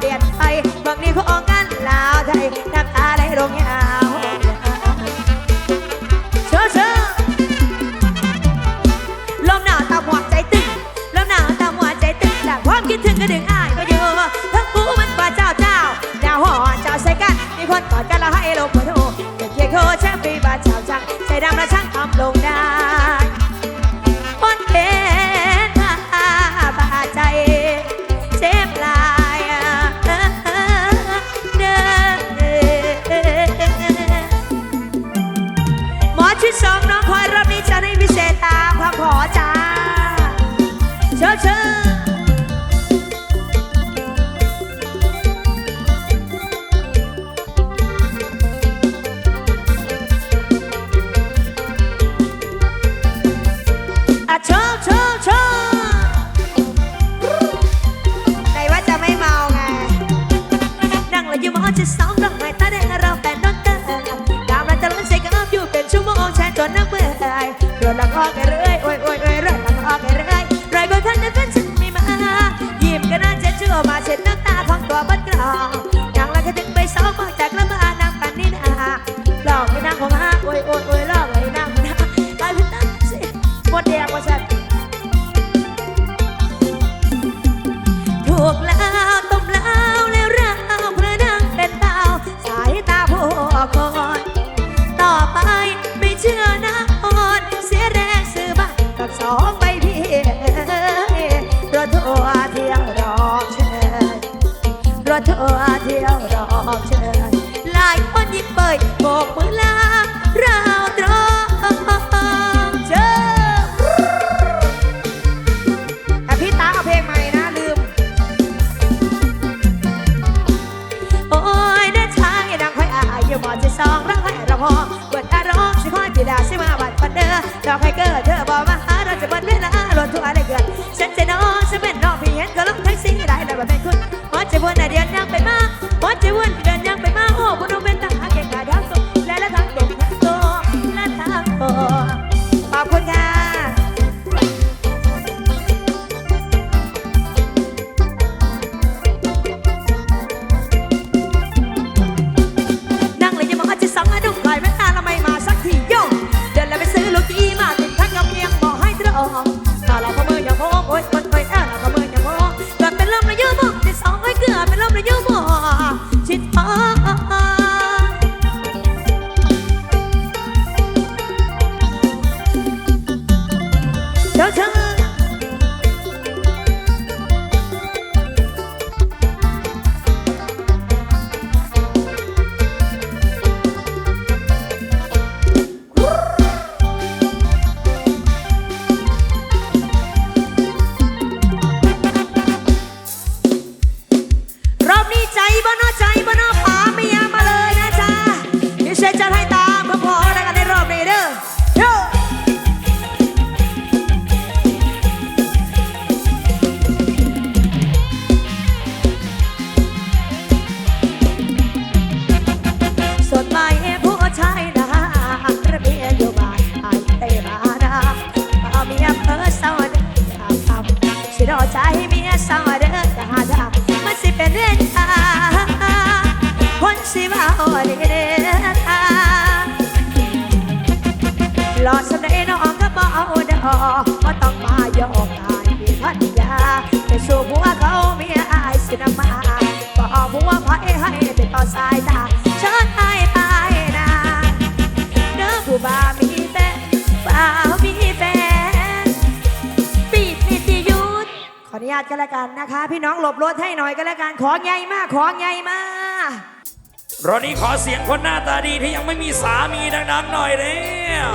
dead. I what day was what's Thân ลอดสำได้นองก็บเอาอกบ่ต้องมาหยกอายทันยาไปสู่หัเขามีอายสินมาบ่เอาหัวพให้ไปต่อสายตาเชิญอาตายนาเด้อผู้บ่ามีแฟนบ่าวมีแฟนปิดนิติยุทขออนุญาตกันแล้วกันนะคะ พี่น้องหลบรถให้หน่อยกันแล้วกันของใหญ่มากของใหญ่มาก รอนี้ขอเสียงคนหน้าตาดีที่ยังไม่มีสามีดังๆหน่อยแล้ว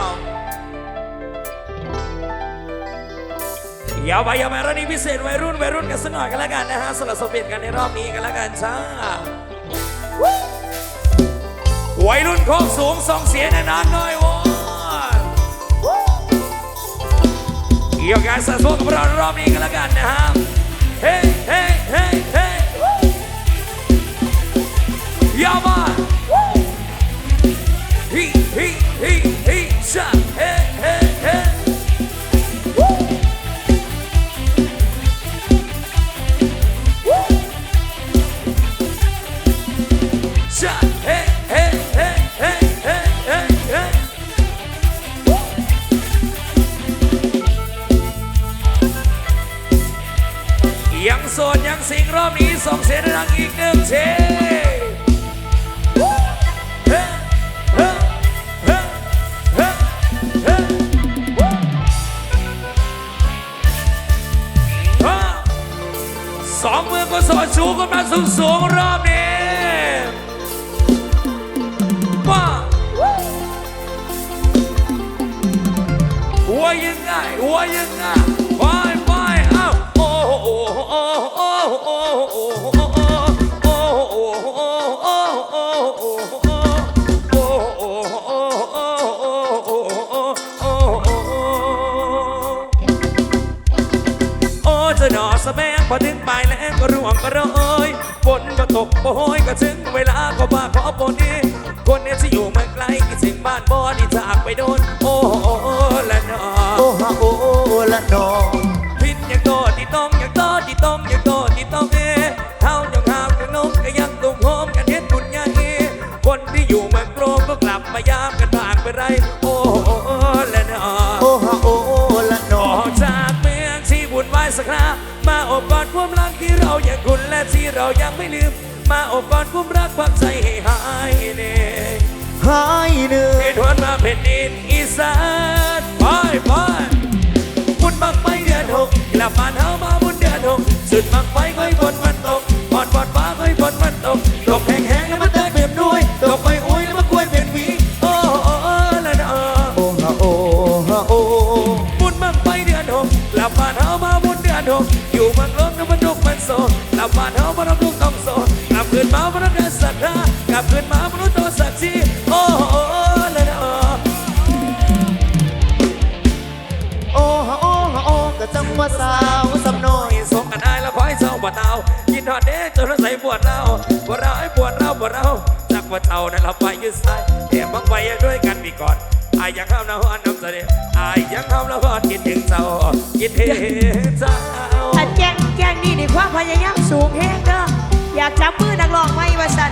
อย่าไปอย่าไปรอนี้พิเศษวัยรุ่นวัยรุ่นกันสักหน่อยกันแล้วกันนะฮะสละสเปลี่ยนกันในรอบนี้กันแล้วกันจ้าวัยรุ่นโคกสูงสองเสียงดังๆหน่อยวอนเกี่ยวกับสะสมของเรารอบนี้กันแล้วกันนะฮะเฮ้เฮ้เฮ้เฮ้ Yama! ฮิฮิชาเฮเฮเฮชาเฮเฮเฮเฮเฮเฮเฮยังโสดยังสิงรอบนี้ส่งเสียงดังอีกหนึ่งเช โสดสูงกันมาสูงสูงรอบนี้ว่าวัวยังไงวัวยังไง จสนอสแมงพอถึงปลายแล้วก็ร่วงก็โรยฝนก็ตกโอ้ยก็ถึงเวลาก็มาขอปนนี้คนเนี้ที่อยู่เมืองไกลกิดถึงบ้านบ่อนี่จากไปโดน โอ้โอ้ละนอโอ้โอ้ละนอพินอย่างโตที่ต้มอย่างโตที่ต้มอย่างโตที่ต้องเอเท่าอย่างหาวกันนกกรยังตุ่มโฮมกันเฮ็ดบุญยังเอคนที่อยู่เมืองโกรก็กลับมายามกันผ่านไปไรโอ เรายังไม่ลืม มาอบกอดคุ้มรักความใจให้หายเหนื่อยหายเหนื่อยเทวนมาเป็นดินอีสานไปไปบุญบังไปเดือนหกกลับบ้านเฮามาบุญเดือนหกสุดบังไปค่อยบน วดเราปวดเราไอ้ปวดเราปวดเราจักว่าเต่านั้นเราไปยืดสายแอบมังไปด้วยกันมีก่อนอายยังเข้ามน้ำอันน้ำเสด็จอายยังเข้ามแล้ำอันกินถึงเศร้ากินเห็เศร้าอันแจ้งแจ้งนี่ดีความพยายามสูงเฮงเด้ออยากจับมือนักร้องไว้ว่าสัน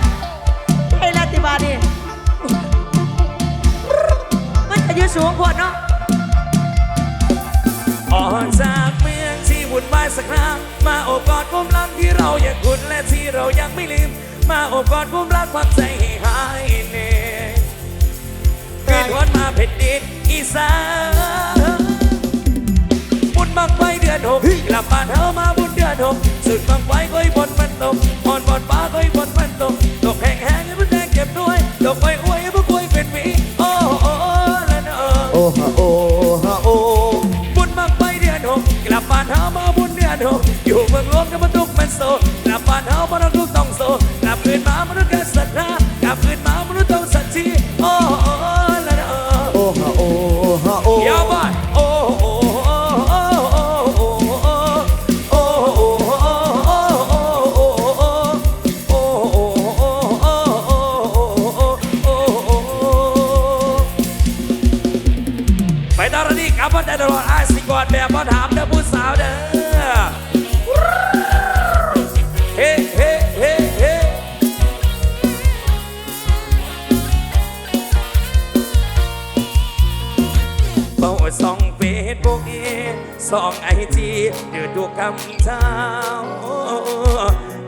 ให้รัติบาลนีมันอายุสูงพดเนาะ อบกอดความรักที่เราอยากคุ้นและที่เรายังไม่ลืม มาอบกอดความรักความใจให้หายเหนื่อยคืนวันมาเพ็ดดินอีสานบุญบังไฟเดือนหกกลับบ้านเฮามาบุญเดือนหกสุดบังไฟก้อยบนมันตกอ่อนบอดป้าก้อยบนมันตกตกแห้งแห้งบุญแดงเก็บด้วยตกไปอวยบุญกวยเป็นมีโอ้โอ้ละเนอโอ้ฮะโอ้ฮะโอ้บุญบังไฟเดือนหกกลับบ้านเฮามา อยู่เมือลวงกับประตู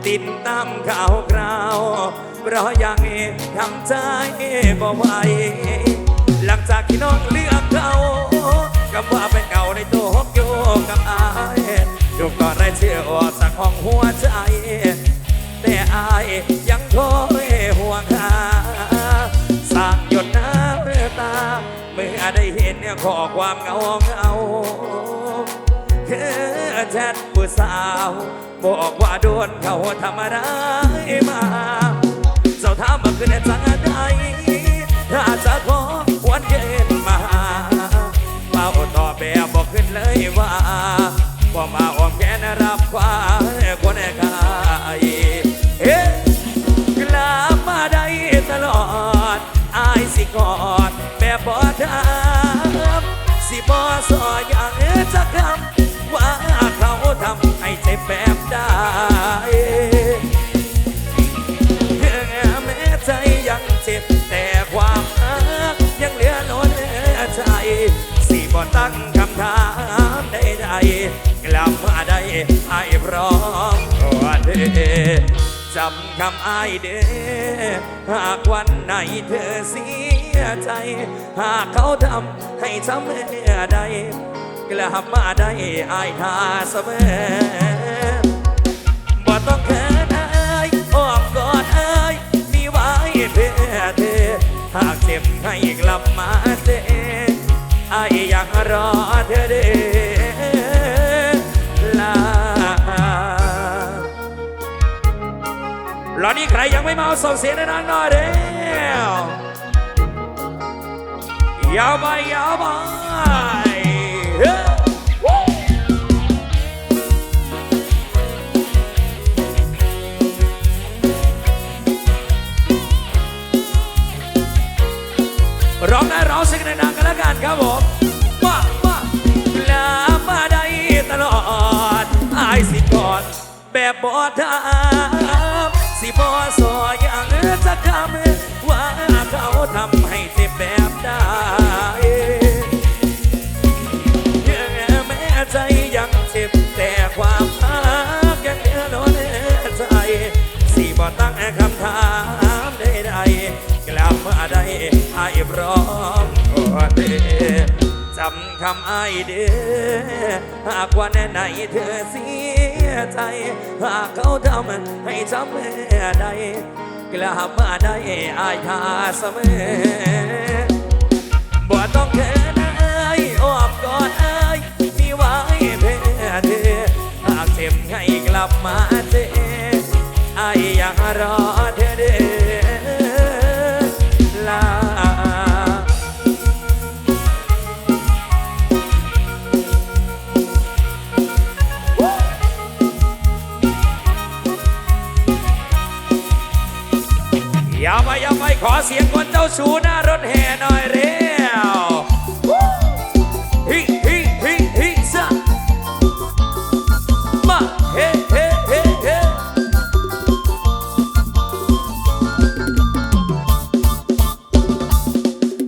ติดตามข่าวคราว เพราะยังทำใจบ่ไหวหลังจากที่น้องเลือกเขาก็ว่าเป็นเก่าในตัวฮกโยกับอายอยู่ก่อนไรเชื่อว่าสักห้องหัวใจ แต่อายยังโอยห่วงหาสร้างหยดน้ำตา เมื่อได้เห็นเนี่ยขอความเงาเงาเธอแชทผู้สาว บอกว่าโดนเขาทำอะไรมาเจ้าถามมาคือจังใดถ้าจะขอวันเย็นมาเป้าต่อแบบบอกขึ้นเลยว่าว่ามาอ้อมแขนรับความคนกายเฮ้กลับมาได้ตลอดอายสิกอดแบบบ่ทำสิบ่สออย จำคำอ้ายเด้หากวันไหนเธอเสียใจ หากเขาทำให้ช้ำเมื่อใดกลับมาได้อ้ายท่าเสมอบ่ต้องเขินอายออมกอดอายมีไว้เพื่อเธอ หากเจ็บให้กลับ นี่ใครยังไม่เมาส่งเสียงดังๆหน่อยเร็วยาวไปยาวไปร้องได้ร้องเสียงดังๆกันแล้วกันครับผมมามาลามาได้ตลอดอายสิกอดแบบบอดทาม จำคำไอ้เด้อหากวันไหนเธอเสียใจ หากเขาทำให้จำเมื่อใดกลับมาได้ไอ้ท่าเสมอบ่ต้องเขินอายอ้อมกอดอายมีไว้เพื่อเธอหากเจ็บให้กลับมาเจออยอยากรอเธ ชูหน้ารถแห่หน่อยเร็วฮิฮิฮิฮิซะมาเฮเฮเฮเฮ้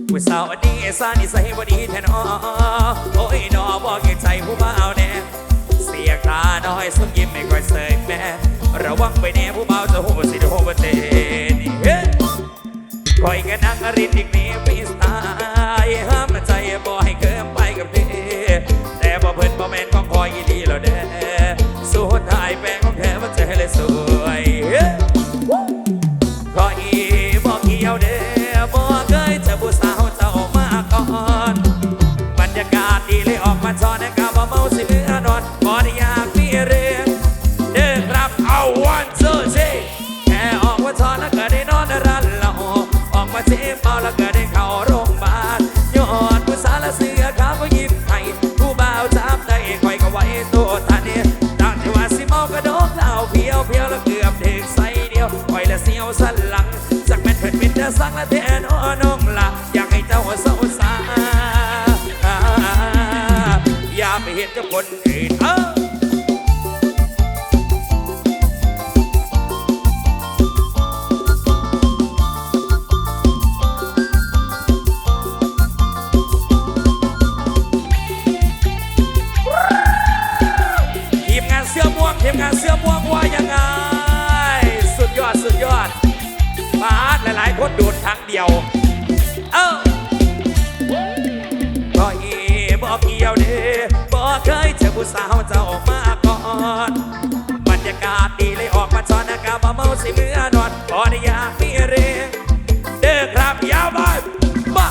ผู้สาวอันนี้สานิสัยบ่ดีแทนอโอ้ยนอบอกเกใจผู้บ่าวแน่เสียตาน้อยสุดยิ้มไม่ค่อยเสยแม่ระวังไปแน่ผู้เบาจะหูสิโหบเตนี่เฮ้คอย กั สักแม่นเพิ่นเป็นเด้อสังละเทนอ้อน้องละอยากให้เจ้าเศร้าสาอย่าไปเห็นกับคนอื่นเออ ผู้สาวเจ้ามาก่อนบรรยากาศดีเลยออกมาจอนอากาศว่าเมาสิเมื่อนอนพอได้อยากมีเรื่องเด้อครับยาวไปมา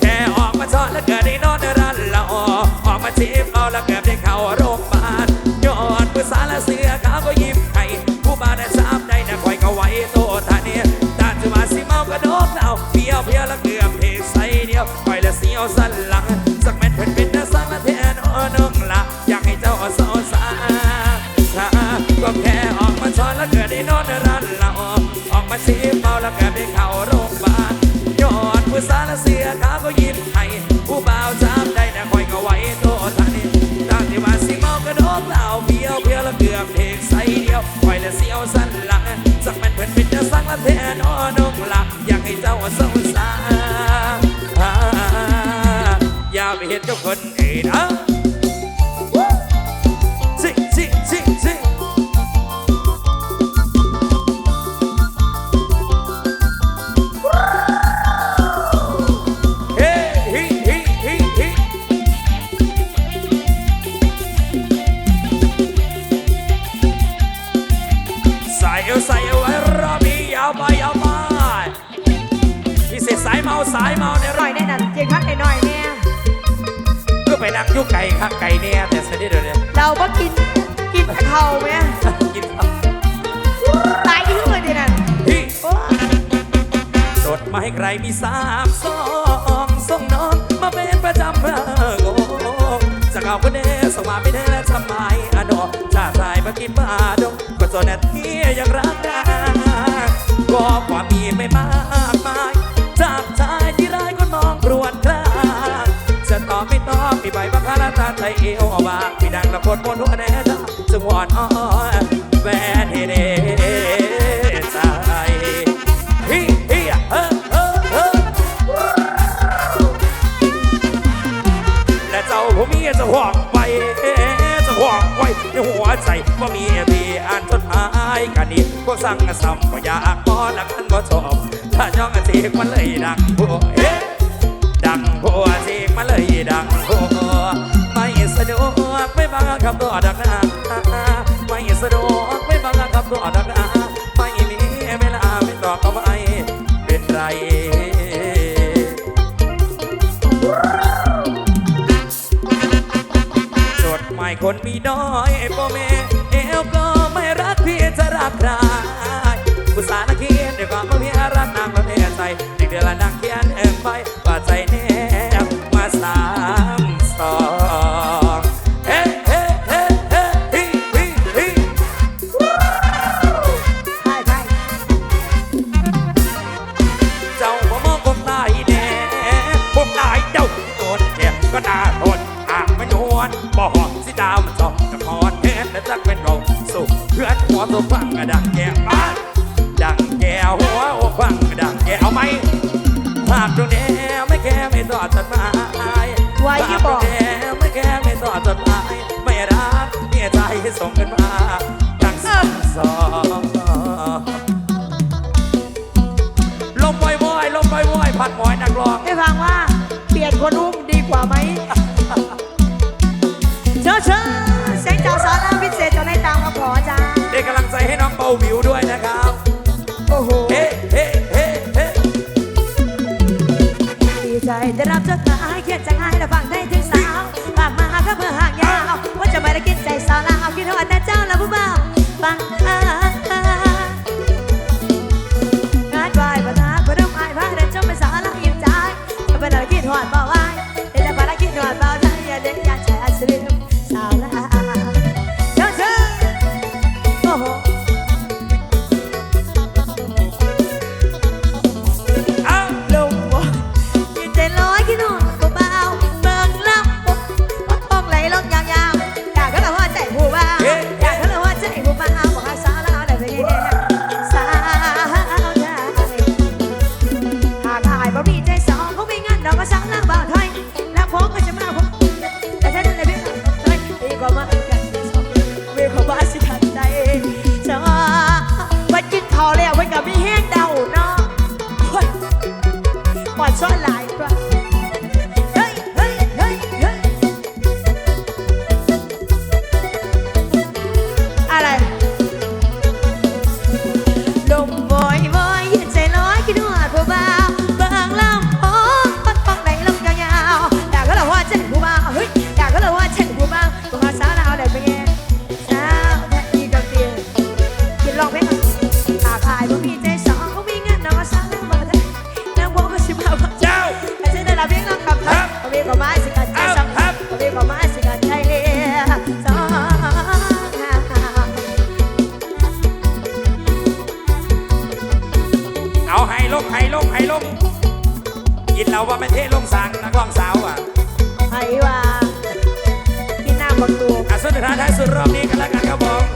แค่ออกมาจอนแล้วเกิดได้นอนร้านละออออกมาชีพเอาแล้วเกิดได้เข้าโรงพยาบาลยอนผู้สาวและเสือขาวก็ยิ้มให้ผู้บ้านได้สามได้นะคอยก็ไว้โตท่านี้ด้าจะมาสิเมากระโดดเอาเพียวเพียวแล้วเกือบเพใส่เดียวคอยละเสียวสัน อยากให้เจ้าสงสารอ่าอย่าไปเห็นเจ้าคนอื่นอะ เข่าไหมกินข้าวตายที่เลยดินั่นฮิโอ้สดมาให้ใครมีสามสองส่งน้องมาเป็นประจำพื่อโกจะเอาคนเด้ส่งมาไม่ได้แล้วทำไมอะดอกชาติชายมากินบาดงก็จนนาทียังรักกันก็ความมีไม่มากมายจากชายที่ร้ายก็มองกรวดกลา มีใบบังคับตาไทยเอวบางมีดังละคนบนหัวแน่ตาจึงวนอ้อแหวนเฮเดใจฮิฮิเออเออเออและเจ้าผู้มีจะห่วงไปจะห่วงไว้ในหัวใจว่ามีพี่อ่านจดหมายกันนี้พวกสั่งซ้ำก็อยากพอละกันบ่ชอบถ้าย่องเสียงมันเลยดังผัวเอ๊ดังผัวเส มันเลยดังผัวไม่สะดวกไม่ฟังคำตัวดังนะไม่สะดวกไม่ฟังคำตัวดังนะไม่มีเวลาไม่ตอบก็ไม่เป็นไรจดหมายคนมีน้อยพ่อแม่เอวก็ไม่รักพี่จะรักใคราวมันจอกกระพรแทนและจักเป็นเราสุขเพื่อนหัวตัวฟังกระดังแก้บ้านดังแก้หัวโอฟังกระดังแก้วไหมภาพตรงนี้ไม่แค่ไม่ต่อจดหมายไว้ที่บอกภาพตรงนี้ไม่แค่ไม่ต่อจดหมายไม่รักเนี่ยใจส่งกันมาทั้งสองสองลมวอยๆลมวอยๆพัดหมอยนักร้องให้ฟังว่าเปลี่ยนคนอุ้มดีกว่าไหม ใจให้น้องเบาหวิวด้วยนะครับ โอ้โห เฮ้เฮ้เฮ้เฮ้ดีใจได้รับจดหมายเขียนจากไอ้และฟังได้ถึงสาวฝากมาก็เพื่อห่างยาวว่าจะไม่ได้กินใจสาวลาวคิดว่าแต่เจ้าและผู้บ่าวฟังอ่าง ก็าสิกันใจสังกวีก็มาสิกันเห้ล้าว่าไม่เท่ลงสั่งนักร้องสาวอะให้ว่ากินน้าบักตูอะสุดท้ายท้ายสุดรอบนี้กันแล้วกันครับผม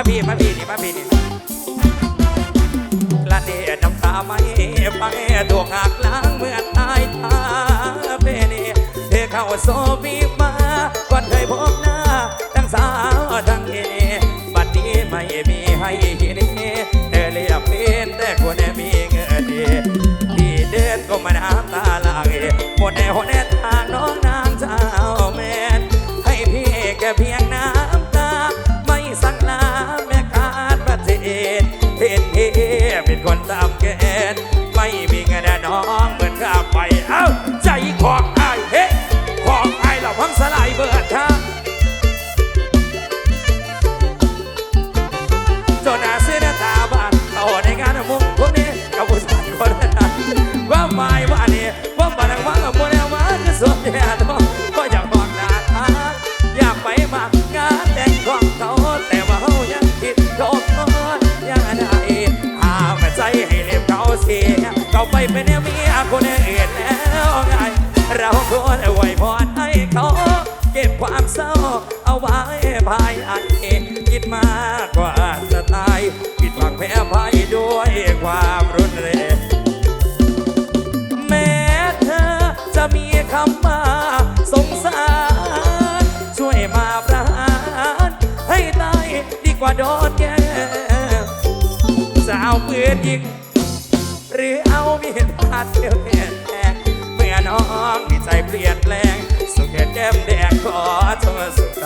มาพี่มาพี่นี่มาพี่นี่ละเนียน้ำตาไม่ไปตัวหักล้างเมื่อนอายตาเพนีเธอเข้าโซบีมาก่อนเคยพบหน้า ทั้งสาวทั้งเอบัดนี้ไม่มีให้เห็นเธอเรียกเป็นแต่คนมีเงินดีที่เดินก็มาน้ำตาไหลหมดแนวแนทางน้ ไปเป็นเมียคนอื่นแล้วไงเราควรไว้พรให้เขาเก็บความเศร้าเอาไว้ภายในคิดมากกว่าจะตายผิดหวังแพ้ภัยด้วยความรุนแรงแม้เธอจะมีคำว่าสงสาร ช่วยมาประหารให้ตายดีกว่าโดนแกล้งจะเอาปืนยิง เอามีดพาดเดียวเปลี่ยนแปลงเมื่อน้องมีใจเปลี่ยนแปลง สุขแก้มแดงขอเธอสุขใจ